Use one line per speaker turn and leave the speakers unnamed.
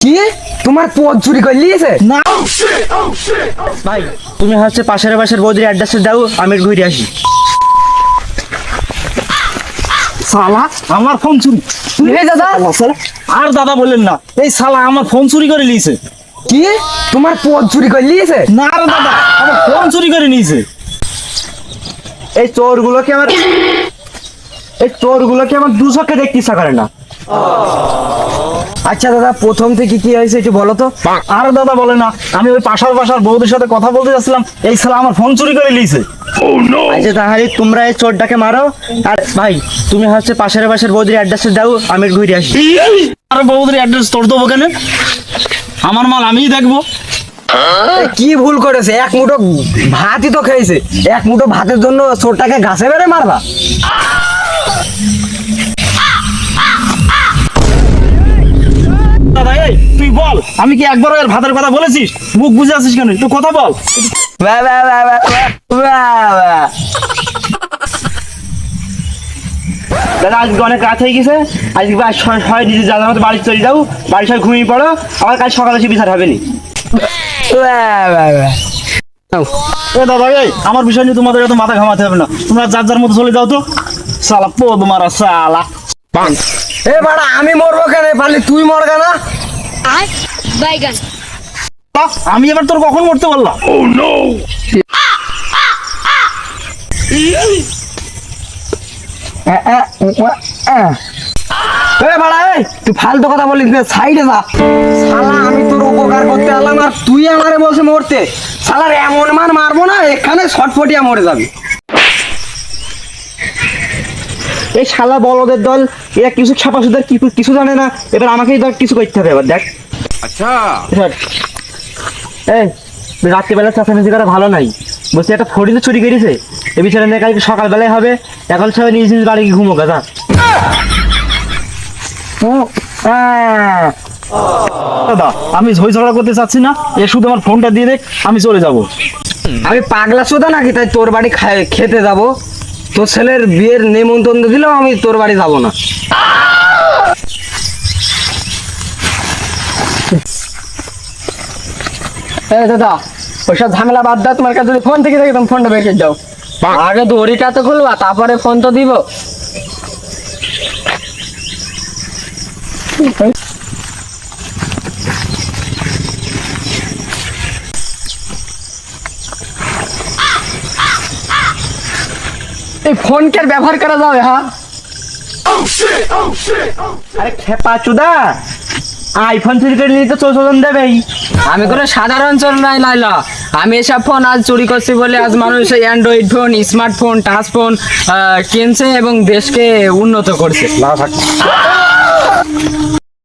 কি? তোমার পথ চুরি করে নিয়েছে?
না। ভাই তুমি হচ্ছে পাশের পাশের বৌদির অ্যাড্রেসে দাও আমি ঘুরে আসি। সালা আমার ফোন চুরি।
দাদা।
আর দাদা বললেন না। এই সালা আমার ফোন চুরি করে নিয়েছে।
কি? তোমার পথ চুরি করে নিয়েছে?
না রে দাদা আমার ফোন চুরি করে নিয়েছে। এই চোরগুলোকে আমার এই চোরগুলোকে আমার দু চোখে দেখতে ইচ্ছা করে না।
আচ্ছা দাদা প্রথম থেকে কি হয়েছে একটু বলো তো?
আর দাদা বলে না আমি ওই পাশার পাশার বৌদির সাথে কথা বলতে যাচ্ছিলাম এই সালা আমার ফোন চুরি করে নিয়েছে। আচ্ছা তাহলে তোমরা এই চোরটাকে মারো আর ভাই তুমি হচ্ছে পাশের পাশের বৌদির অ্যাড্রেসে দাও আমি ঘুরে আসি। আর বৌদির অ্যাড্রেস তোর দেবো কেন? আমার মাল আমিই দেখব।
কি ভুল করেছে? এক মুঠো ভাতই তো খেয়েছে। এক মুঠো ভাতের জন্য চোরটাকে ঘাসে বেড়ে মারবা?
আমি কি একবার ওর ভাতের কথা বলেছিস মুখ বুঝে আছিস কেন? তুই কথা বল। দাদা আজকে অনেক রাত হয়ে গেছে। আজকে নিজে মতো বাড়ি চলে যাও। বাড়ি সবাই ঘুমিয়ে পড়ো। আবার কাল সকালে এসে বিচার হবে নি। এ দাদা এই আমার বিষয় নিয়ে তোমাদের এত মাথা ঘামাতে হবে না। তোমরা যার যার মতো চলে যাও তো। সালা পদ মারা সালা
এ বাড়া আমি মরবো কেন? পারলে তুই মর না?
বাইগান
আমি এবার তোর কখন মরতে পারলাম?
উয়া, এ। এ তুই ফালতু কথা বলিস না সাইডে যা। শালা আমি তোর উপকার করতে আলাম আর তুই আমারে বলছে মরতে। শালার এমন মার মারবো না এখানে ছটফটিয়া মরে যাবি।
এই শালা বলদের দল এরা কিছু ছাপা সুদের কিছু জানে না এবার আমাকেই ধর কিছু করতে হবে এবার দেখ। আচ্ছা। এই রাত্রিবেলা চাষাচাষি করা ভালো নাই। বলছি একটা ফড়ি তো চুরি করেছে। এ বিচারে নিয়ে কালকে সকালবেলায় হবে। এখন সবাই নিজ নিজ বাড়ি ঘুমো গাদা দাদা আমি ঝই ঝগড়া করতে চাচ্ছি না। এ শুধু আমার ফোনটা দিয়ে দেখ আমি চলে যাব।
আমি পাগলা সোদা নাকি? তাই তোর বাড়ি খায়- খেতে যাব। তোর ছেলের বিয়ের নেমন্তন্ন দিলেও আমি তোর বাড়ি যাব না।
এই দাদা ওইসব ঝামেলা বাদ দাও তোমার কাছে যদি ফোন থেকে থাকে তুমি ফোনটা দাও। আগে দড়িটা তো খুলবা তারপরে ফোন তো দিব। এই ফোনকে আর ব্যবহার করা যাবে হ্যাঁ?
আরে খেপা চুদা আইফোন চুরি করে নিয়ে তো চৌষজন দেবেই
আমি কোনো সাধারণ চোর নাই লাইলা। আমি এসব ফোন আজ চুরি করছি বলে আজ মানুষ android phone smartphone touch phone কিনছে এবং দেশকে উন্নত করছে।